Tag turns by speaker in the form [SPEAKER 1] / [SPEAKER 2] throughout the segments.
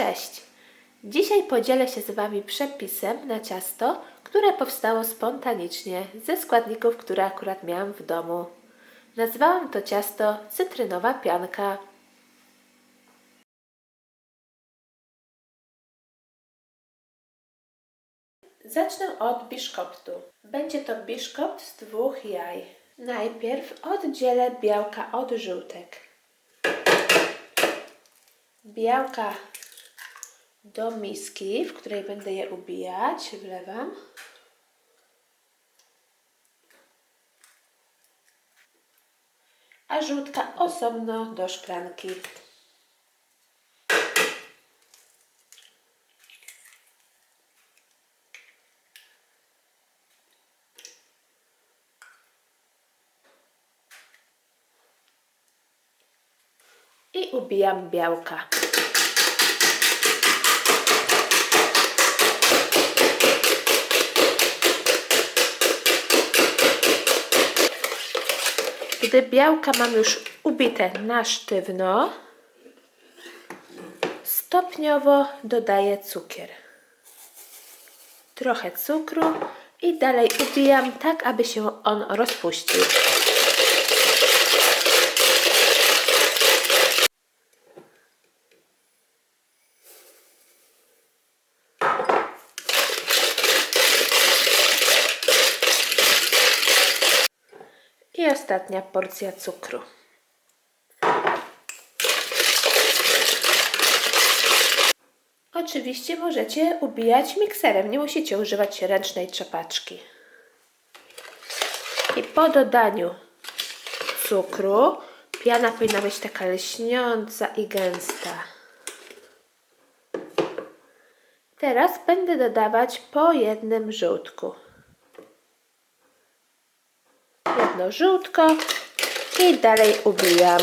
[SPEAKER 1] Cześć! Dzisiaj podzielę się z Wami przepisem na ciasto, które powstało spontanicznie ze składników, które akurat miałam w domu. Nazwałam to ciasto cytrynowa pianka. Zacznę od biszkoptu. Będzie to biszkopt z dwóch jaj. Najpierw oddzielę białka od żółtek. Białka do miski, w której będę je ubijać, wlewam. A żółtka osobno do szklanki. I ubijam białka. Gdy białka mam już ubite na sztywno, stopniowo dodaję cukier. Trochę cukru i dalej ubijam tak, aby się on rozpuścił. I ostatnia porcja cukru. Oczywiście możecie ubijać mikserem, nie musicie używać ręcznej trzepaczki. I po dodaniu cukru piana powinna być taka lśniąca i gęsta. Teraz będę dodawać po jednym żółtku. Jedno żółtko i dalej ubijam.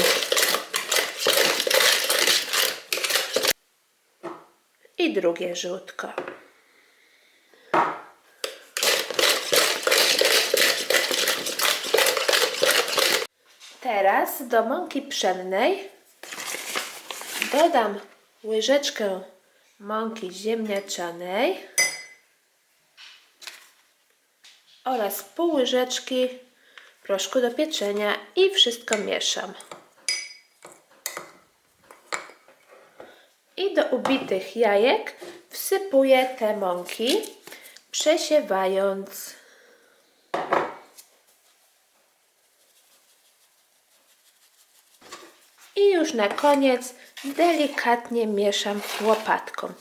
[SPEAKER 1] I drugie żółtko. Teraz do mąki pszennej dodam łyżeczkę mąki ziemniaczanej oraz pół łyżeczki proszku do pieczenia i wszystko mieszam. I do ubitych jajek wsypuję te mąki, przesiewając. I już na koniec delikatnie mieszam łopatką.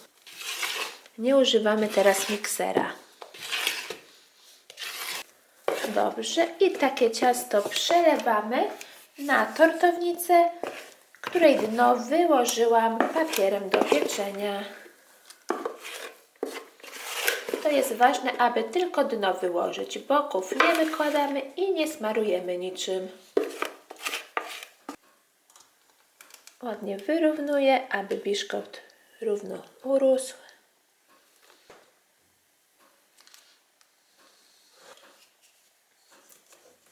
[SPEAKER 1] Nie używamy teraz miksera. Dobrze, i takie ciasto przelewamy na tortownicę, której dno wyłożyłam papierem do pieczenia. To jest ważne, aby tylko dno wyłożyć. Boków nie wykładamy i nie smarujemy niczym. Ładnie wyrównuję, aby biszkopt równo urósł.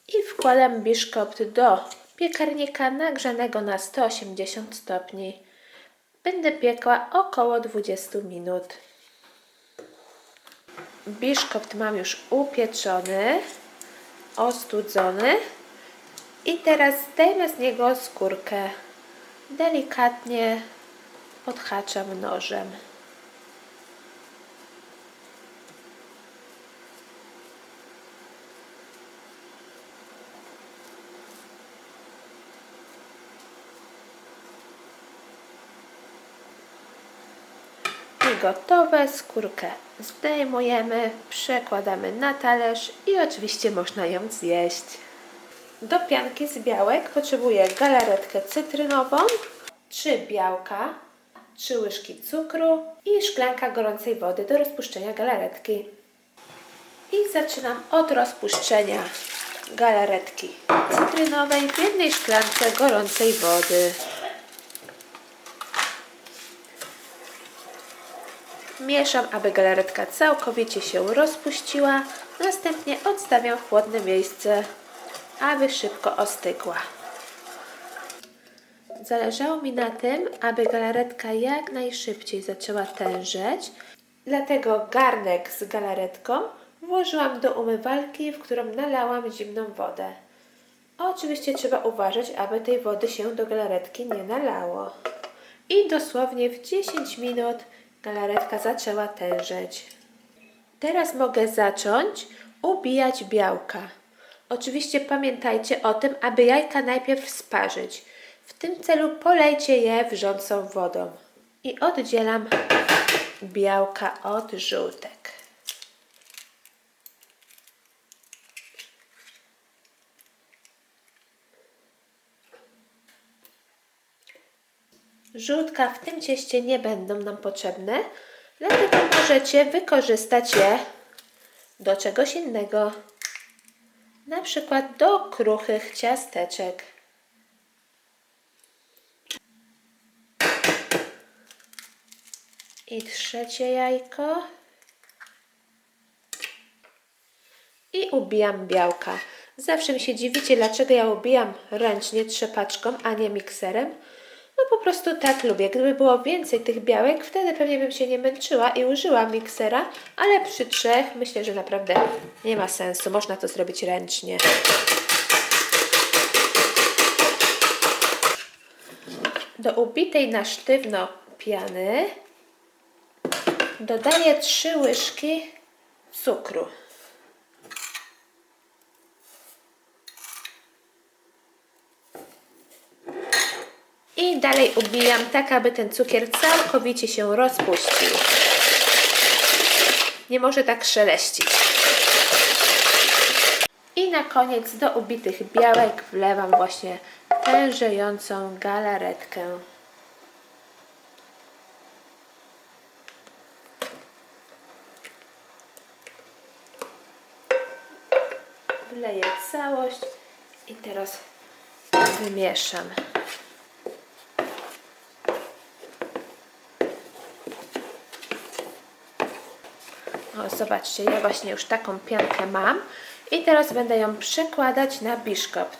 [SPEAKER 1] I wkładam biszkopt do piekarnika nagrzanego na 180 stopni. Będę piekła około 20 minut. Biszkopt mam już upieczony, ostudzony i teraz zdejmę z niego skórkę. Delikatnie odhaczam nożem. Gotowe, skórkę zdejmujemy, przekładamy na talerz i oczywiście można ją zjeść. Do pianki z białek potrzebuję galaretkę cytrynową, 3 białka, 3 łyżki cukru i szklanka gorącej wody do rozpuszczenia galaretki. I zaczynam od rozpuszczenia galaretki cytrynowej w jednej szklance gorącej wody. Mieszam, aby galaretka całkowicie się rozpuściła. Następnie odstawiam w chłodne miejsce, aby szybko ostygła. Zależało mi na tym, aby galaretka jak najszybciej zaczęła tężeć, dlatego garnek z galaretką włożyłam do umywalki, w którą nalałam zimną wodę. Oczywiście trzeba uważać, aby tej wody się do galaretki nie nalało. I dosłownie w 10 minut galaretka zaczęła tężeć. Teraz mogę zacząć ubijać białka. Oczywiście pamiętajcie o tym, aby jajka najpierw sparzyć. W tym celu polejcie je wrzącą wodą. I oddzielam białka od żółtek. Żółtka w tym cieście nie będą nam potrzebne, dlatego możecie wykorzystać je do czegoś innego. Na przykład do kruchych ciasteczek. I trzecie jajko. I ubijam białka. Zawsze mi się dziwicie, dlaczego ja ubijam ręcznie trzepaczką, a nie mikserem. No po prostu tak lubię. Gdyby było więcej tych białek, wtedy pewnie bym się nie męczyła i użyła miksera, ale przy trzech myślę, że naprawdę nie ma sensu. Można to zrobić ręcznie. Do ubitej na sztywno piany dodaję 3 łyżki cukru. I dalej ubijam tak, aby ten cukier całkowicie się rozpuścił. Nie może tak szeleścić. I na koniec do ubitych białek wlewam właśnie tężejącą galaretkę. Wleję całość i teraz wymieszam. Zobaczcie, ja właśnie już taką piankę mam i teraz będę ją przekładać na biszkopt.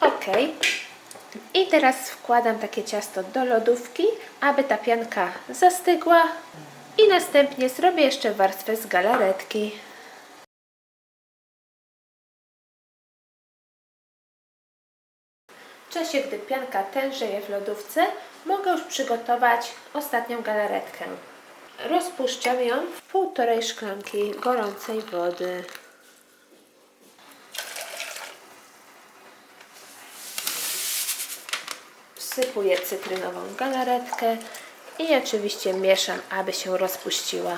[SPEAKER 1] Ok. I teraz wkładam takie ciasto do lodówki, aby ta pianka zastygła i następnie zrobię jeszcze warstwę z galaretki. W czasie, gdy pianka tężeje w lodówce, mogę już przygotować ostatnią galaretkę. Rozpuszczam ją w półtorej szklanki gorącej wody. Wsypuję cytrynową galaretkę i oczywiście mieszam, aby się rozpuściła.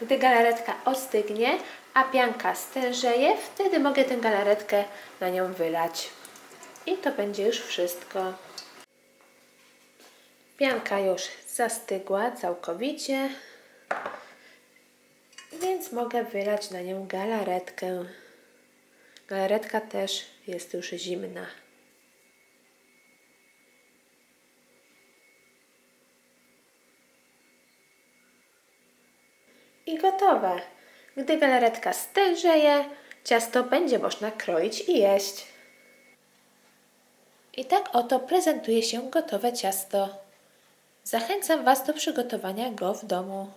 [SPEAKER 1] Gdy galaretka ostygnie, a pianka stężeje, wtedy mogę tę galaretkę na nią wylać. I to będzie już wszystko. Pianka już zastygła całkowicie, więc mogę wylać na nią galaretkę. Galaretka też jest już zimna. I gotowe. Gdy galaretka stężeje, ciasto będzie można kroić i jeść. I tak oto prezentuje się gotowe ciasto. Zachęcam Was do przygotowania go w domu.